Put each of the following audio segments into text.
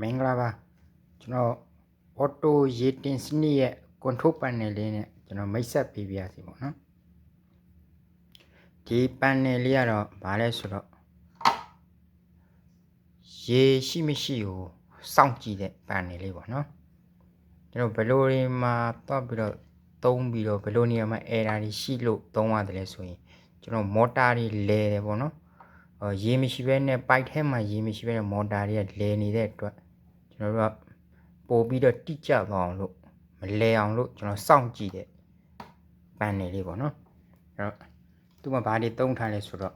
မင်္ဂလာပါကျွန်တော် auto ရေတင်စနစ်ရဲ့ control panel လေးနဲ့ကျွန်တော်မိတ်ဆက်ပေးပြရစီပေါ့နော်ဒီ panel လေးကတော့ဘာလဲဆိုတော့ရေရှိမရှိကိုစောင့်ကြည့်တဲ့ panel လေးပေါ့နော်ကျွန်တော်ဘယ်လိုတွေမှာတော့ပြီးတော့သုံးပြီးတော့ဘယ်လိုနေရာမှာ error တွေရှိလို့သုံးရတယ်လဲဆိုရင်ကျွန်တော် motor တွေလဲတယ်ပေါ့နော်အော် ရေမရှိဘဲနဲ့ပိုက်ထဲမှာရေမရှိဘဲနဲ့မော်တာတွေကလဲနေတဲ့အတွက်ကျွန်တော်တို့ကပို့ပြီးတော့တိကျသွားအောင်လို့မလဲအောင်လို့ကျွန်တော်စောင့်ကြည့်တဲ့ပန်နယ်လေးပေါ့နော်အဲ့တော့သူ့မှာဘာတွေတုံးထားလဲဆိုတော့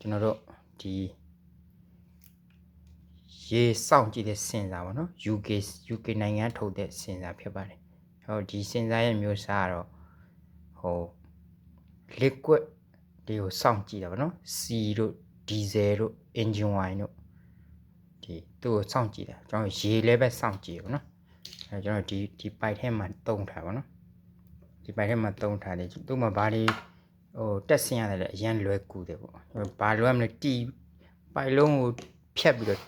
ကျွန်တော်တို့ဒီရေစောင့်ကြည့်တဲ့စင်စာပေါ့နော် UK UK နိုင်ငံထုတ်တဲ့စင်စာဖြစ်ပါတယ်ဟောဒီစင်စာရဲ့မျိုးစားကတော့ဟို liquid တွေကိုစောင့်ကြည့်တာပေါ့နော် C တို့ diesel တို့ engine wine တို့ဒီသူ့ကိုစောင့်ကြည့်တာကျွန်တော်ရေလည်းပဲစောင့်ကြည့်ရပါတော့အဲကျွန်တော်ဒီဒီပိုက်ထဲမှာတုံးထားပါတော့ဒီပိုက်ထဲမှာတုံးထားတယ်သူ့မှာဘာတွေဟိုတက်ဆင်းရတယ်လေအရင်လွယ်ကူတယ်ပေါ့ဘာလွယ်မလဲတီပိုက်လုံးကိုဖြတ်ပြီးတော့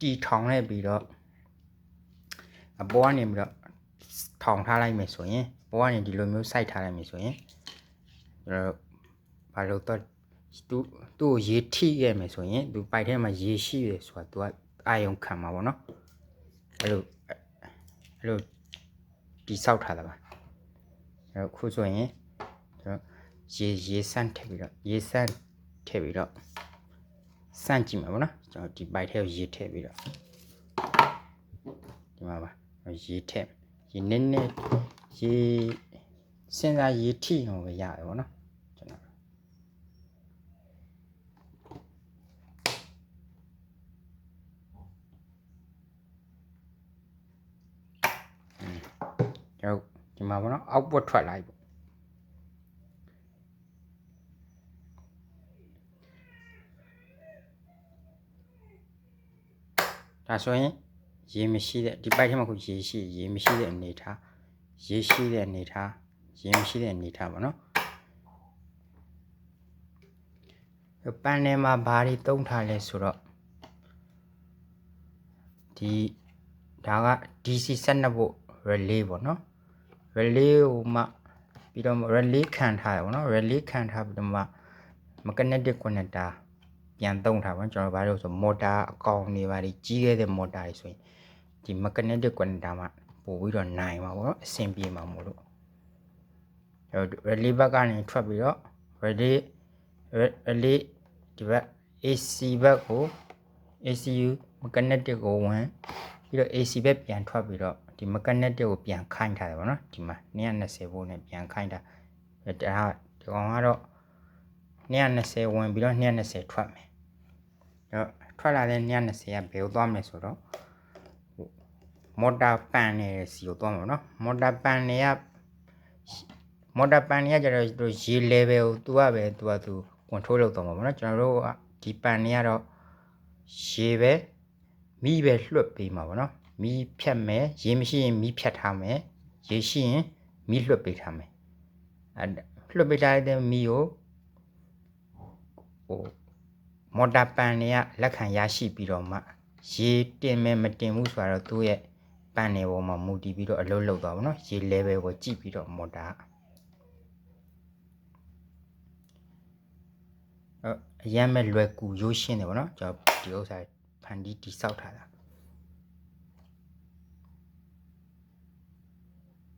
တီထောင်လိုက်ပြီးတော့အပေါ်ကနေပြီးတော့ထောင်ထားလိုက်မယ်ဆိုရင်ပေါ်ကနေဒီလိုမျိုးစိုက်ထားလိုက်မယ်ဆိုရင်ကျွန်တော်ဘာလို့တော့ သူသူ့ကိုရေထိခဲ့မယ်ဆိုရင်သူပိုက်ထဲမှာရေရှိရယ်ဆိုတာသူကအာယုံခံမှာပေါ့နော်အဲ့လိုအဲ့လိုတိဆောက်ထားတာပါအဲ့တော့ခုဆိုရင်ကျွန်တော်ရေရေဆန့်ထည့်ပြီးတော့ရေဆန့်ထည့်ပြီးတော့စန့်ကြည့်မှာပေါ့နော်ကျွန်တော်ဒီပိုက်ထဲကိုရေထည့်ပြီးတော့ဒီမှာပါရေထည့်ရေနည်းနည်းရေစဉ်းစားရေထိအောင်ပဲရတယ်ပေါ့နော်ကျွန်တော် ကျွန်တော်ဒီမှာပေါ့နော်အောက်ပွတ်ထွက်လာပြီပေါ့ဒါဆိုရင်ရေမရှိတဲ့ဒီပိုက်ထဲမှာခုရေရှိရေမရှိတဲ့အနေထားရေရှိတဲ့အနေထားရေမရှိတဲ့အနေထားပေါ့နော်ပန်နယ်မှာဘာတွေတုံးထားလဲဆိုတော့ဒီဒါက DC 12ဖို့ relay ပေါ့နော် relay ကိုမှပြီးတော့ relay ခံထားတယ်ပေါ့နော် relay ခံထားပြီးတော့မှ magnetic connector ပြန်သုံးထားပါကျွန်တော်ဘာလို့ဆို motor အကောင်တွေပါကြီးခဲ့တဲ့ motor တွေဆိုရင်ဒီ magnetic connector မှာပို့ပြီးတော့နိုင်မှာပေါ့နော်အဆင်ပြေမှာမို့လို့အဲ relay ဘက်ကနေထွက်ပြီးတော့ relay relay ဒီဘက် AC ဘက်ကို ACU magnetic ကိုဝင်ပြီးတော့ AC ဘက်ပြန်ထွက်ပြီးတော့ ဒီ magnetic ကိုပြန်ခိုင်းထားတယ်ဗောနော်ဒီမှာ220ဗို့နဲ့ပြန်ခိုင်းတာဒါဒီကောင်ကတော့220ဝင်ပြီးတော့220ထွက်မယ်အဲ့ထွက်လာတဲ့220ကဘယ်ကိုသွားမလဲဆိုတော့မော်တာပန်နဲ့စီကိုသွားမှာဗောနော်မော်တာပန်တွေကမော်တာပန်တွေကကျတော့သူရေ level ကိုသူကပဲသူကသူ control လုပ်သွားမှာဗောနော်ကျွန်တော်တို့ကဒီပန်တွေကတော့ရေပဲမိပဲလွှတ်ပေးမှာဗောနော် မီးဖြတ်မယ်ရေမရှိရင်မီးဖြတ်ထားမယ်ရေရှိရင်မီးလွှတ်ပေးထားမယ်အဲလွှတ်ပေးထားတဲ့မီးကိုဟိုမော်တာပန်တွေကလက်ခံရရှိပြီးတော့မှရေတင်မယ်မတင်ဘူးဆိုတော့သူ့ရဲ့ပန်တွေပေါ်မှာမူတည်ပြီးတော့အလုပ်လုပ်သွားပါတော့ရေ level ကိုကြည့်ပြီးတော့မော်တာအရမ်းမဲ့လွယ်ကူရိုးရှင်းတယ်ဗောနော်ကျွန်တော်ဒီဥစ္စာဖန်တီးတိဆောက်ထားတာ